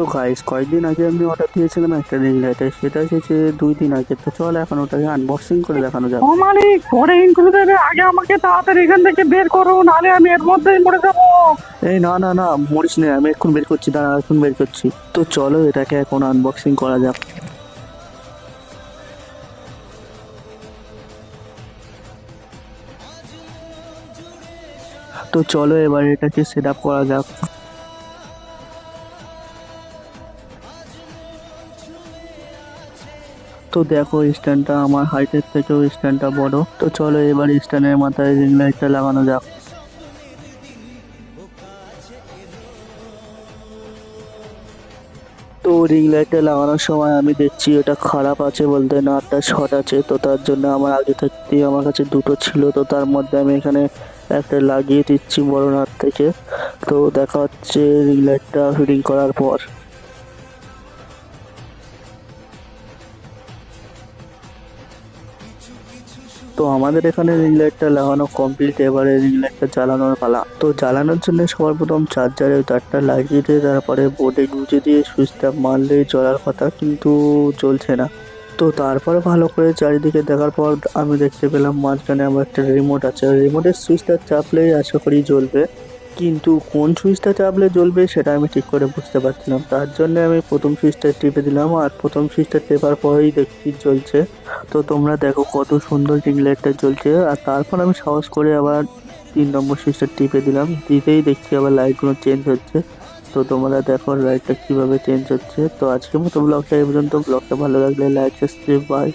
তো গাইস কয়েকদিন আগে আমি অর্ডার দিয়েছিলাম একটা রিং লাইটের সেটা এসেছে দুই দিন আগে। তো চল এখন ওটাকে আনবক্সিং করে দেখানো যাক। ও মালিক পরে ইনক্লুডেড আগে আমাকে তাড়াতাড়ি এখান থেকে বের করো নাহলে আমি এর মধ্যেই মরে যাব। এই না না না মরিস না আমি এখন বের করছি দাঁড়া এখন বের করছি। তো চলো এটাকে এখন আনবক্সিং করা যাক। তো চলো এবার এটাকে সেট আপ করা যাক। তো দেখো, স্ট্যান্ডটা আমার হাইটের থেকেও স্ট্যান্ডটা বড়। তো চলো এবার স্ট্যান্ডের মাথায় রিং লাইটটা লাগানো যাক। তো রিং লাইটটা লাগানোর সময় আমি দেখছি এটা খারাপ আছে বলতে নাটটা শর্ট আছে। তো তার জন্য আমার আগে থাকতেই আমার কাছে দুটো ছিল, তো তার মধ্যে আমি এখানে একটা লাগিয়ে দিচ্ছি বড় নাট থেকে। তো দেখা হচ্ছে রিং লাইটটা ফিটিং করার পর। তো আমাদের এখানে রিং লাইটটা লাগানো কমপ্লিট এবারে রিং লাইটটা জ্বালানোর পালা। তো জ্বালানোর জন্য সবার প্রথম চার্জারে তারটা লাগিয়ে দিয়ে, তারপরে বোর্ডে গুঁজে দিয়ে সুইচটা মারলেই চলার কথা কিন্তু চলছে না। তো তারপরে ভালো করে চারিদিকে দেখার পর আমি দেখতে পেলাম মাঝখানে আমার একটা রিমোট আছে। রিমোটের সুইচটা চাপলেই আশা করি জ্বলবে। কিন্তু কোন সুইচটা চাপলে জ্বলবে সেটা আমি ঠিক করে বুঝতে পারছিলাম। তার জন্য আমি প্রথম সুইচটা টিপে দিলাম আর প্রথম সুইচটা টেপার পরেই দেখছি জ্বলছে। তো তোমরা দেখো কত সুন্দর রিং লাইটটা জ্বলছে। আর তারপর আমি সাহস করে আবার তিন নম্বর সুইচটা টিপে দিলাম। দিতেই দেখছি আবার লাইটগুলো চেঞ্জ হচ্ছে। তো তোমরা দেখো লাইটটা কীভাবে চেঞ্জ হচ্ছে। তো আজকের মতো ব্লগটা এই পর্যন্ত। ব্লগটা ভালো লাগলে লাইক সাবস্ক্রাইব বাই